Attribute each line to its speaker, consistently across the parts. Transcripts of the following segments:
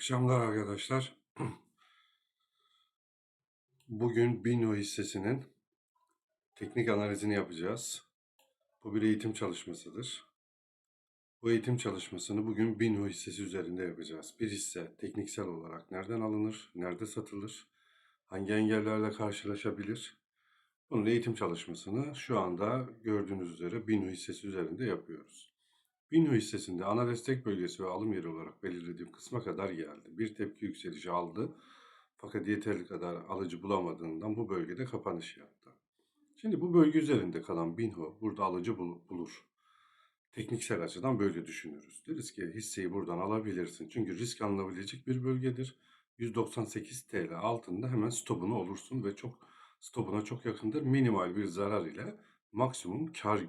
Speaker 1: akşamlar arkadaşlar. Bugün Bino hissesinin teknik analizini yapacağız. Bu bir eğitim çalışmasıdır. Bu eğitim çalışmasını bugün Bino hissesi üzerinde yapacağız. Bir hisse tekniksel olarak nereden alınır, nerede satılır, hangi engellerle karşılaşabilir? Bunun eğitim çalışmasını şu anda gördüğünüz üzere Bino hissesi üzerinde yapıyoruz. Bino hissesinde ana destek bölgesi ve alım yeri olarak belirlediğim kısma kadar geldi. Bir tepki yükselişi aldı. Fakat yeterli kadar alıcı bulamadığından bu bölgede kapanış yaptı. Şimdi bu bölge üzerinde kalan Binho burada alıcı bul- bulur. Tekniksel açıdan böyle düşünürüz. Deriz ki hisseyi buradan alabilirsin. Çünkü risk alınabilecek bir bölgedir. 198 TL altında hemen stopunu olursun ve çok stopuna çok yakındır. Minimal bir zarar ile maksimum kar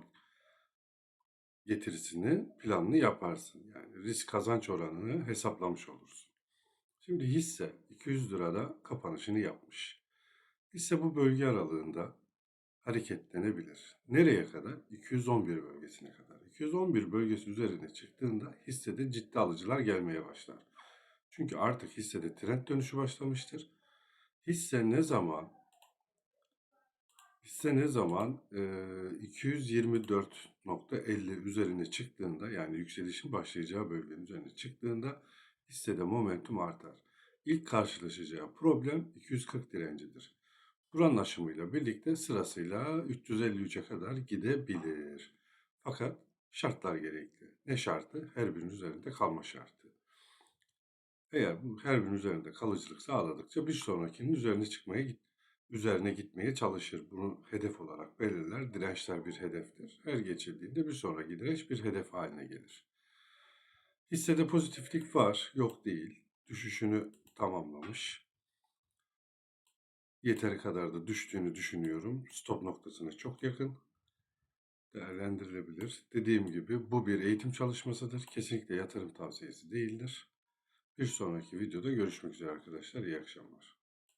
Speaker 1: getirisini planını yaparsın. Yani risk kazanç oranını hesaplamış olursun. Şimdi hisse 200 lirada kapanışını yapmış. Hisse bu bölge aralığında hareketlenebilir. Nereye kadar? 211 bölgesine kadar. 211 bölgesi üzerine çıktığında hissede ciddi alıcılar gelmeye başlar. Çünkü artık hissede trend dönüşü başlamıştır. Hisse ne zaman Hisse ne zaman e, 224.50 üzerine çıktığında yani yükselişin başlayacağı bölgenin üzerine çıktığında hissede momentum artar. İlk karşılaşacağı problem 240 direncidir. Buranın aşımıyla birlikte sırasıyla 353'e kadar gidebilir. Fakat şartlar gerekli. Ne şartı? Her birinin üzerinde kalma şartı. Eğer bu her birinin üzerinde kalıcılık sağladıkça bir sonrakinin üzerine çıkmaya git üzerine gitmeye çalışır. Bunu hedef olarak belirler. Dirençler bir hedeftir. Her geçildiğinde bir sonraki direnç bir hedef haline gelir. Hissede pozitiflik var, yok değil. Düşüşünü tamamlamış. Yeteri kadar da düştüğünü düşünüyorum. Stop noktasına çok yakın. Değerlendirilebilir. Dediğim gibi bu bir eğitim çalışmasıdır. Kesinlikle yatırım tavsiyesi değildir. Bir sonraki videoda görüşmek üzere arkadaşlar. İyi akşamlar.